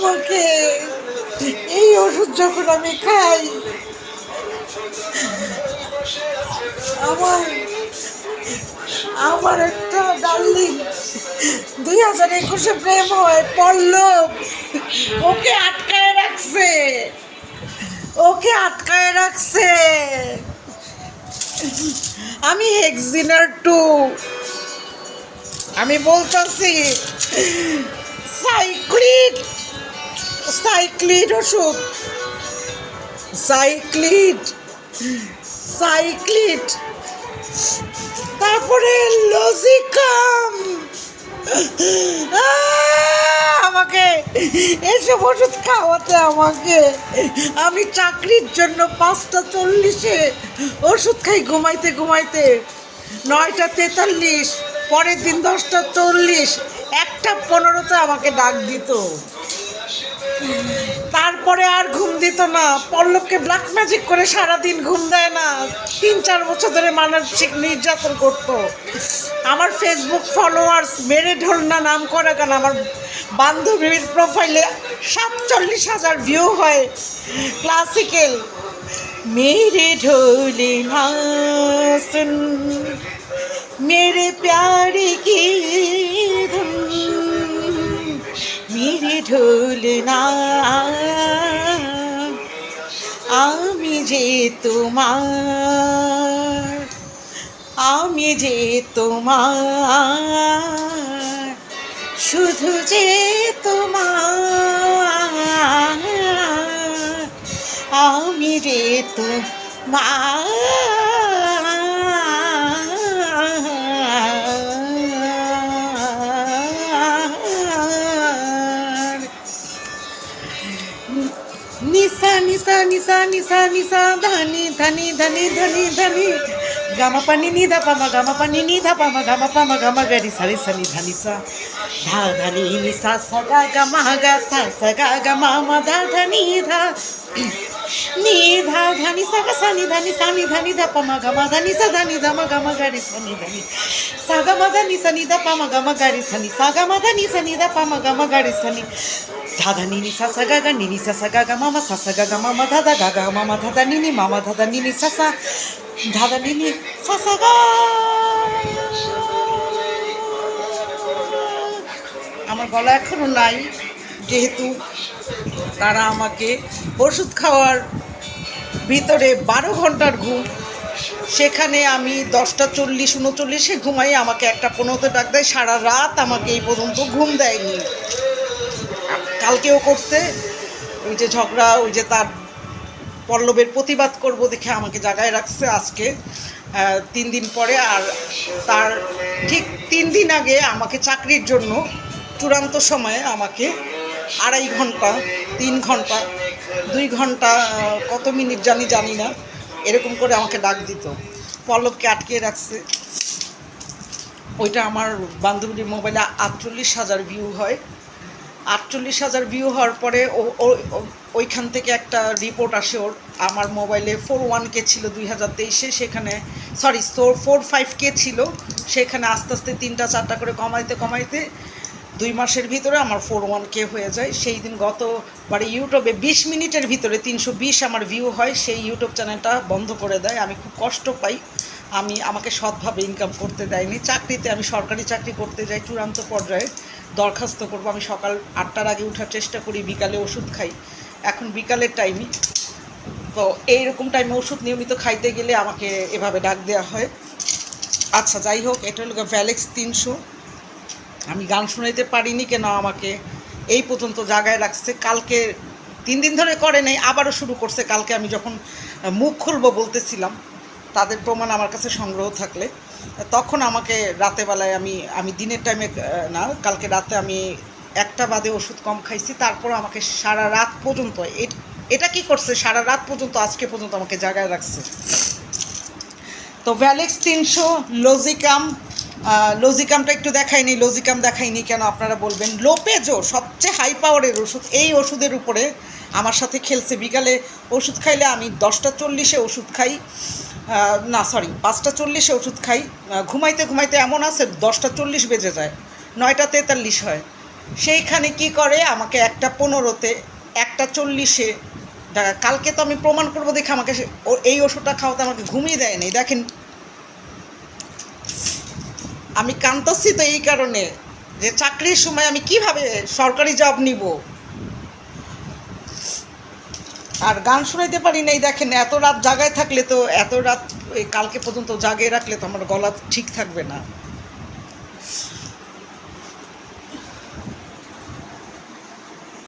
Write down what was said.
আমাকে এই ওষুধ যখন আমি খাই, আমার আমার একটা ডার্লিং দুই হাজার একুশে প্রেম হয় পল্লব ওকে আটকায় রাখছে। ওকে আটকায় রাখছে। আমি হেক্সিনার টু। আমি বলতেছি সাইক্লিড সাইক্লিড ওষুধ সাইক্লিড সাইক্লিড তারপরে লজিকাম আমাকে এসব ওষুধ খাওয়াতে আমাকে। আমি চাকরির জন্য পাঁচটা চল্লিশে ওষুধ খাই ঘুমাইতে ঘুমাইতে। নয়টা তেতাল্লিশ, পরের দিন দশটা চল্লিশ, একটা পনেরোতে আমাকে ডাক দিত। তারপরে আর ঘুম দিত না। পল্লবকে ব্ল্যাক ম্যাজিক করে সারাদিন ঘুম দেয় না। তিন, চার বছর ধরে মানসিক নির্যাতন করত। আমার ফেসবুক ফলোয়ার্স মেরে ঢোল না নাম করে কেন আমার বান্ধবীর প্রোফাইলে সাতচল্লিশ হাজার ভিউ হয়। ক্লাসিক্যাল মেরে ঢোলে নাসুন মেরে প্যারে কি ঢোলনা। আমি যে তোমার আমি যে তোমার শুধু যে তোমার আমি যে তোমার। నిసా నిసా నిసా ధని ధని ధని ధని ధని. గమ పని నిధ పమ గమ పని నిధ పమ గమ పమ గమ గరి సరి సని ధని సా. ధా ధని నిసా సగా గమ గ స సగా గమ మ ధ ధని ధ. నీ ధా ధని సగ సని ధని సని ధని ధ పమ గమ ధని స ధని ధమ గమ గరి సని ధని. సగ మధ ని సని ధ పమ గమ గరి సని సగ మధ ని సని ధ పమ గమ గరి సని ধানি সানি ধা পামা গামা গারি সানি ধাদা নিনি সাসা গাগা নিনি সাসা গাগা মামা সাসা গাগা মামা ধাদা গাগা মামা ধাদা নিনি মামা ধাদা নিনি সাসা ধাদা নিনি সাসা গা আমার গলা এখনও নাই, যেহেতু তারা আমাকে ওষুধ খাওয়ার ভিতরে বারো ঘণ্টার ঘুম, সেখানে আমি দশটা চল্লিশ উনচল্লিশে ঘুমাই, আমাকে একটা পনেরোতে ডাক দেয়, সারা রাত আমাকে এই পর্যন্ত ঘুম দেয়নি। কালকেও করছে। ওই যে ঝগড়া, ওই যে তার পল্লবের প্রতিবাদ করব দেখে আমাকে জায়গায় রাখছে আজকে তিন দিন পরে। আর তার ঠিক তিন দিন আগে আমাকে চাকরির জন্য চূড়ান্ত সময়ে আমাকে আড়াই ঘণ্টা, তিন ঘণ্টা, দুই ঘণ্টা কত মিনিট জানি জানি না, এরকম করে আমাকে ডাক দিত। পল্লবকে আটকে রাখছে। ওইটা আমার বান্ধবীর মোবাইলে আটচল্লিশ হাজার ভিউ হয়। আটচল্লিশ হাজার ভিউ হওয়ার পরে ওইখান থেকে একটা রিপোর্ট আসে ওর। আমার মোবাইলে ফোর ওয়ান কে ছিল দুই হাজার তেইশে, সেখানে সরি ফোর ফোর ফাইভ কে ছিল। সেখানে আস্তে আস্তে তিনটা চারটা করে কমাইতে কমাইতে দুই মাসের ভিতরে আমার ফোর ওয়ান কে হয়ে যায়। সেই দিন গতবারে ইউটিউবে বিশ মিনিটের ভিতরে তিনশো বিশ আমার ভিউ হয়, সেই ইউটিউব চ্যানেলটা বন্ধ করে দেয়। আমি খুব কষ্ট পাই। আমি, আমাকে সৎভাবে ইনকাম করতে দেয়নি। চাকরিতে আমি সরকারি চাকরি করতে যাই চূড়ান্ত পর্যায়ে। দরখাস্ত করব। আমি সকাল আটটার আগে ওঠার চেষ্টা করি, বিকালে ওষুধ খাই। এখন বিকালের টাইমই তো এইরকম টাইমে ওষুধ নিয়মিত খাইতে গেলে আমাকে এভাবে ডাক দেওয়া হয়। আচ্ছা যাই হোক, এটা হলো ভ্যালেক্স তিনশো। আমি গান শোনাইতে পারিনি কেন আমাকে? এই পর্যন্ত জায়গায় রাখছে। কালকে তিন দিন ধরে করে নাই, আবারও শুরু করছে। কালকে আমি যখন মুখ খুলবো বলতেছিলাম তাদের প্রমাণ আমার কাছে সংগ্রহ থাকলে। তখন আমাকে রাতে বেলায় আমি আমি দিনের টাইমে না, কালকে রাতে আমি একটা বাদে ওষুধ কম খাইছি তারপর আমাকে সারা রাত পর্যন্ত, এটা কি করছে? সারা রাত পর্যন্ত, আজকে পর্যন্ত আমাকে জায়গায় রাখছে। তো ভ্যালেক্স তিনশো লজিকাম লজিকামটা একটু দেখাইনি লজিকাম দেখাইনি কেন আপনারা বলবেন? লোপেজো সবচেয়ে হাই পাওয়ারের ওষুধ, এই ওষুধের উপরে আমার সাথে খেলছে। বিকালে ওষুধ খাইলে আমি দশটা চল্লিশে ওষুধ খাই। না সরি পাঁচটা চল্লিশে ওষুধ খাই। ঘুমাইতে ঘুমাইতে এমন আছে, দশটা চল্লিশ বেজে যায়, নয়টা তেতাল্লিশ হয়। সেইখানে কি করে, আমাকে একটা পনেরোতে, একটা চল্লিশে কালকে তো আমি প্রমাণ করব দেখে আমাকে এই ওষুধটা খাওয়াতে আমাকে ঘুমিয়ে দেয় নাই, দেখেন। আমি কান্তছি তো এই কারণে, যে চাকরির সময় আমি কীভাবে সরকারি জব নিব? আর গান শোনাইতে পারি নাই, দেখেন, এত রাত জাগায় থাকলে তো, এত রাত কালকে পর্যন্ত জাগিয়ে রাখলে তো আমার গলা ঠিক থাকবে না।